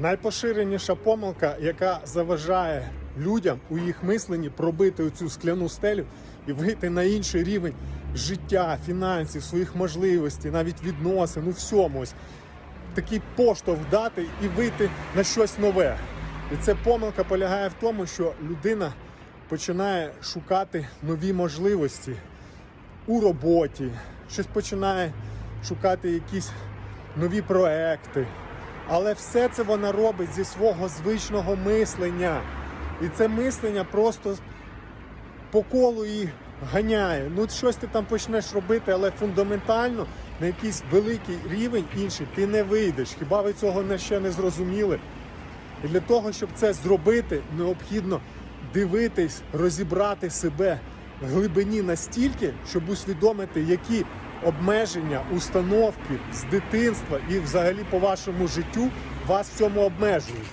Найпоширеніша помилка, яка заважає людям у їх мисленні пробити цю скляну стелю і вийти на інший рівень життя, фінансів, своїх можливостей, навіть відносин, у всьому. Ось такий поштовх дати і вийти на щось нове. І ця помилка полягає в тому, що людина починає шукати нові можливості у роботі, щось починає шукати якісь нові проекти. Але все це вона робить зі свого звичного мислення. І це мислення просто по колу її ганяє. Ну, щось ти там почнеш робити, але фундаментально на якийсь великий рівень інший ти не вийдеш. Хіба ви цього не ще не зрозуміли? І для того, щоб це зробити, необхідно дивитись, розібрати себе глибині настільки, щоб усвідомити, які обмеження, установки з дитинства і взагалі по вашому життю вас в цьому обмежують.